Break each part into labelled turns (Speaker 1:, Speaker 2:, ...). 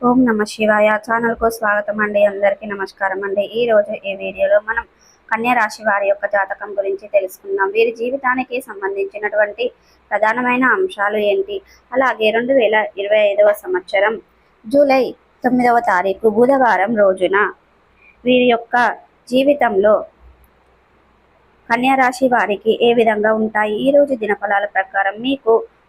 Speaker 1: ఓం నమ శివాయ. ఛానల్కు స్వాగతం అండి. అందరికీ నమస్కారం అండి. ఈ రోజు ఈ వీడియోలో మనం కన్యా రాశి వారి యొక్క జాతకం గురించి తెలుసుకుందాం. వీరి జీవితానికి సంబంధించినటువంటి ప్రధానమైన అంశాలు ఏంటి? అలాగే రెండు వేల ఇరవై ఐదవ సంవత్సరం జూలై తొమ్మిదవ తారీఖు బుధవారం రోజున వీరి యొక్క జీవితంలో కన్యా రాశి వారికి ఏ విధంగా ఉంటాయి? ఈ రోజు దినఫలాల ప్రకారం మీకు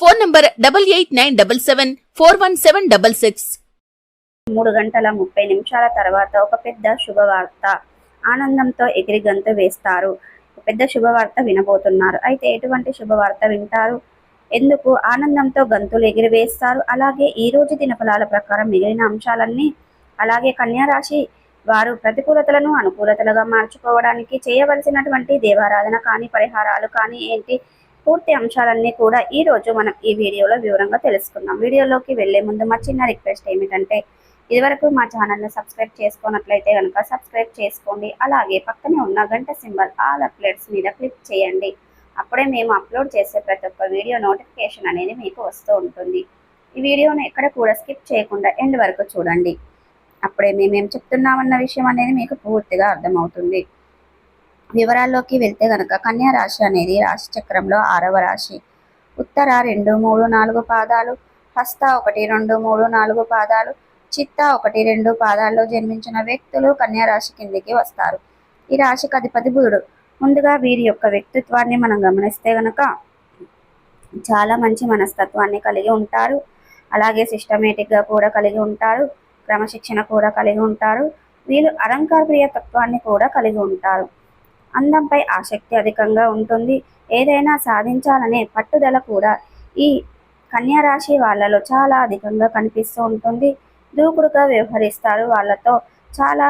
Speaker 2: Phone number double eight nine double seven four one seven double six.
Speaker 1: మూడు గంటల ముప్పై నిమిషాల తర్వాత ఒక పెద్ద శుభవార్త ఆనందంతో ఎగిరి గంతు వేస్తారు. ఒక పెద్ద శుభవార్త వినబోతున్నారు. అయితే ఎటువంటి శుభవార్త వింటారు? ఎందుకు ఆనందంతో గంతులు ఎగిరివేస్తారు అలాగే ఈ రోజు దినఫలాల ప్రకారం మిగిలిన అంశాలన్నీ అలాగే కన్యా రాశి వారు ప్రతికూలతలను అనుకూలతలుగా మార్చుకోవడానికి చేయవలసినటువంటి దేవారాధన కానీ పరిహారాలు కానీ ఏంటి? పూర్తి అంశాలన్నీ కూడా ఈ రోజు మనం ఈ వీడియోలో వివరంగా తెలుసుకుందాం. వీడియోలోకి వెళ్ళే ముందు మా చిన్న రిక్వెస్ట్ ఏమిటంటే ఇదివరకు మా ఛానల్ను సబ్స్క్రైబ్ చేసుకున్నట్లయితే కనుక సబ్స్క్రైబ్ చేసుకోండి. అలాగే పక్కనే ఉన్న గంట సింబల్ ఆల్ అప్లేట్స్ మీద క్లిక్ చేయండి. అప్పుడే మేము అప్లోడ్ చేసే ప్రతి ఒక్క వీడియో నోటిఫికేషన్ అనేది మీకు వస్తూ ఉంటుంది. ఈ వీడియోను ఎక్కడ కూడా స్కిప్ చేయకుండా ఎండ్ వరకు చూడండి. అప్పుడే మేమేం చెప్తున్నామన్న విషయం అనేది మీకు పూర్తిగా అర్థమవుతుంది. వివరాల్లోకి వెళ్తే గనక కన్యా రాశి అనేది రాశి చక్రంలో ఆరవ రాశి. ఉత్తర రెండు మూడు నాలుగు పాదాలు హస్త ఒకటి రెండు మూడు నాలుగు పాదాలు చిత్త ఒకటి రెండు పాదాల్లో జన్మించిన వ్యక్తులు కన్యా రాశి కిందికి వస్తారు. ఈ రాశికి అధిపతి బుధుడు. ముందుగా వీరి యొక్క వ్యక్తిత్వాన్ని మనం గమనిస్తే గనక చాలా మంచి మనస్తత్వాన్ని కలిగి ఉంటారు. అలాగే సిస్టమేటిక్గా కూడా కలిగి ఉంటారు. క్రమశిక్షణ కూడా కలిగి ఉంటారు. వీళ్ళు అలంకార తత్వాన్ని కూడా కలిగి ఉంటారు. అందంపై ఆసక్తి అధికంగా ఉంటుంది. ఏదైనా సాధించాలనే పట్టుదల కూడా ఈ కన్యారాశి వాళ్ళలో చాలా అధికంగా కనిపిస్తూ ఉంటుంది. దూకుడుగా వ్యవహరిస్తారు వాళ్ళతో చాలా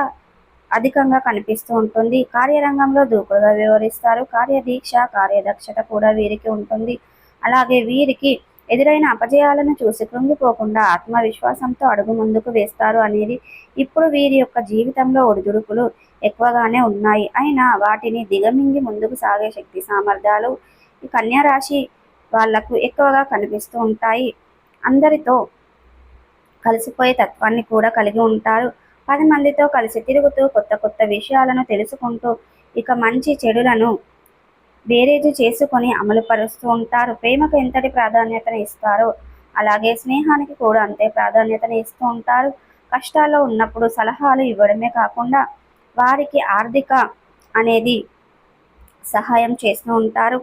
Speaker 1: అధికంగా కనిపిస్తూ ఉంటుంది. కార్యరంగంలో దూకుడుగా వ్యవహరిస్తారు. కార్యదీక్ష కార్యదక్షత కూడా వీరికి ఉంటుంది. అలాగే వీరికి ఎదురైన అపజయాలను చూసి కృంగిపోకుండా ఆత్మవిశ్వాసంతో అడుగు ముందుకు వేస్తారు అనేది ఇప్పుడు వీరి యొక్క జీవితంలో ఒడిదుడుకులు ఎక్కువగానే ఉన్నాయి. అయినా వాటిని దిగమింగి ముందుకు సాగే శక్తి సామర్థ్యాలు ఈ కన్యా వాళ్ళకు ఎక్కువగా కనిపిస్తూ ఉంటాయి. అందరితో కలిసిపోయే తత్వాన్ని కూడా కలిగి ఉంటారు. పది మందితో కలిసి తిరుగుతూ కొత్త కొత్త విషయాలను తెలుసుకుంటూ ఇక మంచి చెడులను బేరేజు చేసుకొని అమలుపరుస్తూ ఉంటారు. ప్రేమకు ఎంతటి ప్రాధాన్యతను ఇస్తారో అలాగే స్నేహానికి కూడా అంతే ప్రాధాన్యతను ఇస్తూ ఉంటారు. కష్టాల్లో ఉన్నప్పుడు సలహాలు ఇవ్వడమే కాకుండా వారికి ఆర్థిక అనేది సహాయం చేస్తూ ఉంటారు.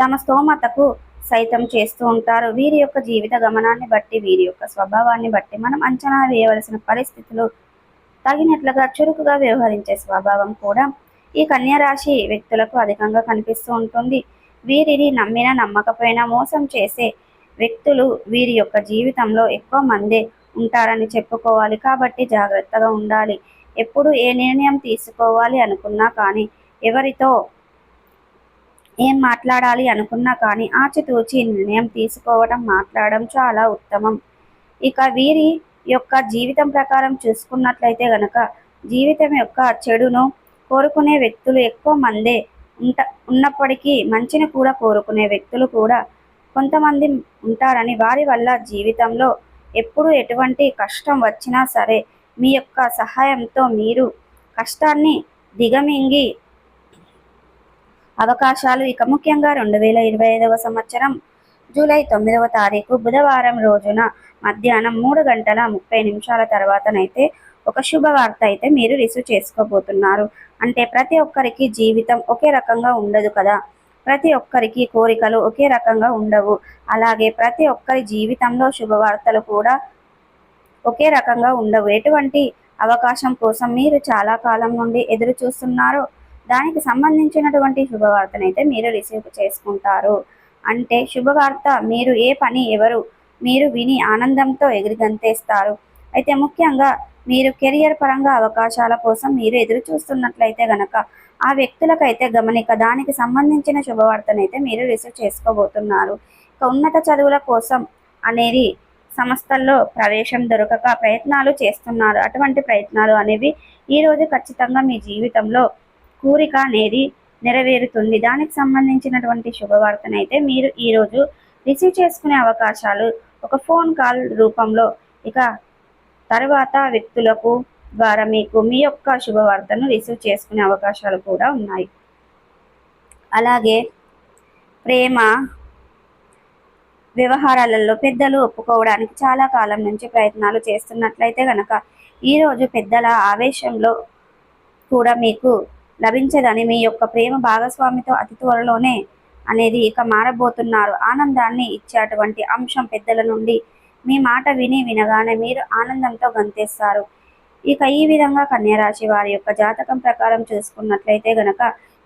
Speaker 1: తమ స్తోమతకు సైతం చేస్తూ ఉంటారు. వీరి యొక్క జీవిత గమనాన్ని బట్టి వీరి యొక్క స్వభావాన్ని బట్టి మనం అంచనా వేయవలసిన పరిస్థితులు తగినట్లుగా చురుకుగా వ్యవహరించే స్వభావం కూడా ఈ కన్యరాశి వ్యక్తులకు అధికంగా కనిపిస్తూ ఉంటుంది. వీరిని నమ్మిన నమ్మకపోయినా మోసం చేసే వ్యక్తులు వీరి యొక్క జీవితంలో ఎక్కువ మందే ఉంటారని చెప్పుకోవాలి. కాబట్టి జాగ్రత్తగా ఉండాలి. ఎప్పుడు ఏ నిర్ణయం తీసుకోవాలి అనుకున్నా కానీ ఎవరితో ఏం మాట్లాడాలి అనుకున్నా కానీ ఆచితూచి నిర్ణయం తీసుకోవడం మాట్లాడడం చాలా ఉత్తమం. ఇక వీరి యొక్క జీవితం ప్రకారం చూసుకున్నట్లయితే గనక జీవితం యొక్క చెడును కోరుకునే వ్యక్తులు ఎక్కువ మందే ఉంట ఉన్నప్పటికీ మంచిని కూడా కోరుకునే వ్యక్తులు కూడా కొంతమంది ఉంటారని వారి వల్ల జీవితంలో ఎప్పుడు ఎటువంటి కష్టం వచ్చినా సరే మీ యొక్క సహాయంతో మీరు కష్టాన్ని దిగమింగి అవకాశాలు ఇక ముఖ్యంగా రెండు వేల ఇరవై ఐదవ సంవత్సరం జూలై తొమ్మిదవ తారీఖు బుధవారం రోజున మధ్యాహ్నం మూడు గంటల ముప్పై నిమిషాల తర్వాతనైతే ఒక శుభవార్త అయితే మీరు రిసీవ్ చేసుకోబోతున్నారు. అంటే ప్రతి ఒక్కరికి జీవితం ఒకే రకంగా ఉండదు కదా. ప్రతి ఒక్కరికి కోరికలు ఒకే రకంగా ఉండవు. అలాగే ప్రతి ఒక్కరి జీవితంలో శుభవార్తలు కూడా ఒకే రకంగా ఉండవు. ఎటువంటి అవకాశం కోసం మీరు చాలా కాలం నుండి ఎదురు చూస్తున్నారో దానికి సంబంధించినటువంటి శుభవార్తనైతే మీరు రిసీవ్ చేసుకుంటారు. అంటే శుభవార్త మీరు ఏ పని ఎవరు మీరు విని ఆనందంతో ఎగిరిగంతేస్తారు అయితే ముఖ్యంగా మీరు కెరియర్ పరంగా అవకాశాల కోసం మీరు ఎదురు చూస్తున్నట్లయితే గనక ఆ వ్యక్తులకైతే గమనిక దానికి సంబంధించిన శుభవార్తనైతే మీరు రిసీవ్ చేసుకోబోతున్నారు. ఇక ఉన్నత చదువుల కోసం అనేది సంస్థల్లో ప్రవేశం దొరకక ప్రయత్నాలు చేస్తున్నారు. అటువంటి ప్రయత్నాలు అనేవి ఈరోజు ఖచ్చితంగా మీ జీవితంలో కోరిక అనేది నెరవేరుతుంది. దానికి సంబంధించినటువంటి శుభవార్తనైతే మీరు ఈరోజు రిసీవ్ చేసుకునే అవకాశాలు ఒక ఫోన్ కాల్ రూపంలో ఇక తర్వాత వ్యక్తులకు ద్వారా మీకు మీ యొక్క శుభవార్తను రిసీవ్ చేసుకునే అవకాశాలు కూడా ఉన్నాయి. అలాగే ప్రేమ వ్యవహారాలలో పెద్దలు ఒప్పుకోవడానికి చాలా కాలం నుంచి ప్రయత్నాలు చేస్తున్నట్లయితే గనక ఈరోజు పెద్దల ఆవేశంలో కూడా మీకు లభించదని మీ యొక్క ప్రేమ భాగస్వామితో అతి త్వరలోనే అనేది ఇక మారబోతున్నారు. ఆనందాన్ని ఇచ్చేటువంటి అంశం పెద్దల నుండి మీ మాట విని వినగానే మీరు ఆనందంతో గంతేస్తారు. ఇక ఈ విధంగా కన్యరాశి వారి యొక్క జాతకం ప్రకారం చూసుకున్నట్లయితే గనక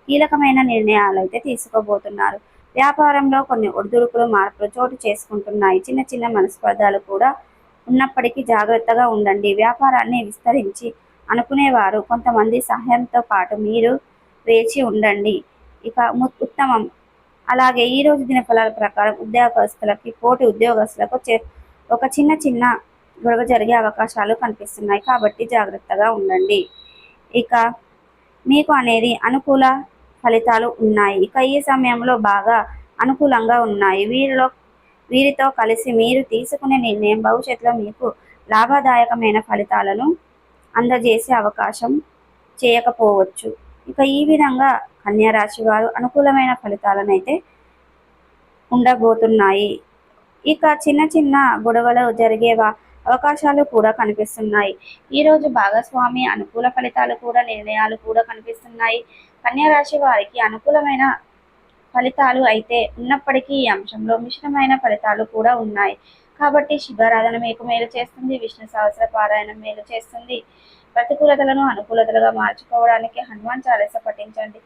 Speaker 1: కీలకమైన నిర్ణయాలు అయితే తీసుకోబోతున్నారు. వ్యాపారంలో కొన్ని ఒడిదుడుకులు మార్పులు చోటు చేసుకుంటున్నాయి. చిన్న చిన్న మనస్పర్ధాలు కూడా ఉన్నప్పటికీ జాగ్రత్తగా ఉండండి. వ్యాపారాన్ని విస్తరించి అనుకునేవారు. కొంతమంది సహాయంతో పాటు మీరు వేచి ఉండండి. ఇక ఉత్తమం. అలాగే ఈ రోజు దినఫలాల ప్రకారం ఉద్యోగస్తులకి పోటీ ఉద్యోగస్తులకు చే- ఒక చిన్న చిన్న గొడవ జరిగే అవకాశాలు కనిపిస్తున్నాయి. కాబట్టి జాగ్రత్తగా ఉండండి. ఇక మీకు అనేది అనుకూల ఫలితాలు ఉన్నాయి. ఇక ఈ సమయంలో బాగా అనుకూలంగా ఉన్నాయి. వీరిలో వీరితో కలిసి మీరు తీసుకునే నిర్ణయం భవిష్యత్తులో మీకు లాభదాయకమైన ఫలితాలను అందజేసే అవకాశం చేయకపోవచ్చు. ఇక ఈ విధంగా కన్యారాశి వారు అనుకూలమైన ఫలితాలను అయితే ఉండబోతున్నాయి. ఇక చిన్న చిన్న గొడవలు జరిగేవా అవకాశాలు కూడా కనిపిస్తున్నాయి. ఈరోజు భాగస్వామి అనుకూల ఫలితాలు కూడా నిర్ణయాలు కూడా కనిపిస్తున్నాయి. కన్యారాశి వారికి అనుకూలమైన ఫలితాలు అయితే ఉన్నప్పటికీ ఈ అంశంలో మిశ్రమైన ఫలితాలు కూడా ఉన్నాయి. కాబట్టి శివారాధన మీకు మేలు చేస్తుంది. విష్ణు సహస్ర పారాయణం మేలు చేస్తుంది. ప్రతికూలతలను అనుకూలతలుగా మార్చుకోవడానికి హనుమాన్ చాలీస పఠించండి.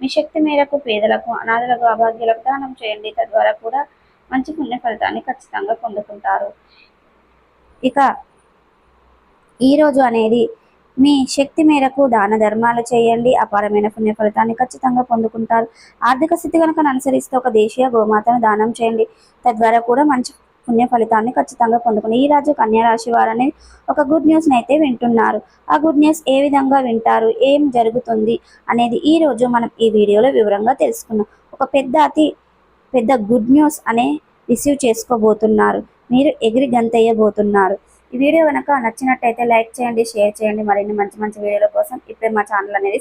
Speaker 1: మీ శక్తి మేరకు పేదలకు అనాథలకు అభాగ్యులకు దానం చేయండి. తద్వారా కూడా మంచి పుణ్య ఫలితాన్ని ఖచ్చితంగా పొందుకుంటారు. ఇక ఈరోజు అనేది మీ శక్తి మేరకు దాన ధర్మాలు చేయండి. అపారమైన పుణ్య ఫలితాన్ని ఖచ్చితంగా పొందుకుంటారు. ఆర్థిక స్థితి కనుక అనుసరిస్తే ఒక దేశీయ గోమాతను దానం చేయండి. తద్వారా కూడా మంచి పుణ్య ఫలితాన్ని ఖచ్చితంగా పొందుకుని ఈ రాజు కన్యా రాశి వారని ఒక గుడ్ న్యూస్ని అయితే వింటున్నారు. ఆ గుడ్ న్యూస్ ఏ విధంగా వింటారు? ఏం జరుగుతుంది? అనేది ఈ రోజు మనం ఈ వీడియోలో వివరంగా తెలుసుకున్నాం ఒక పెద్ద అతి పెద్ద గుడ్ న్యూస్ అనే రిసీవ్ చేసుకోబోతున్నారు. మీరు ఎగిరి గంతయ్యబోతున్నారు ఈ వీడియో కనుక నచ్చినట్టయితే లైక్ చేయండి షేర్ చేయండి. మరిన్ని మంచి మంచి వీడియోల కోసం ఇప్పుడే మా ఛానల్ అనేది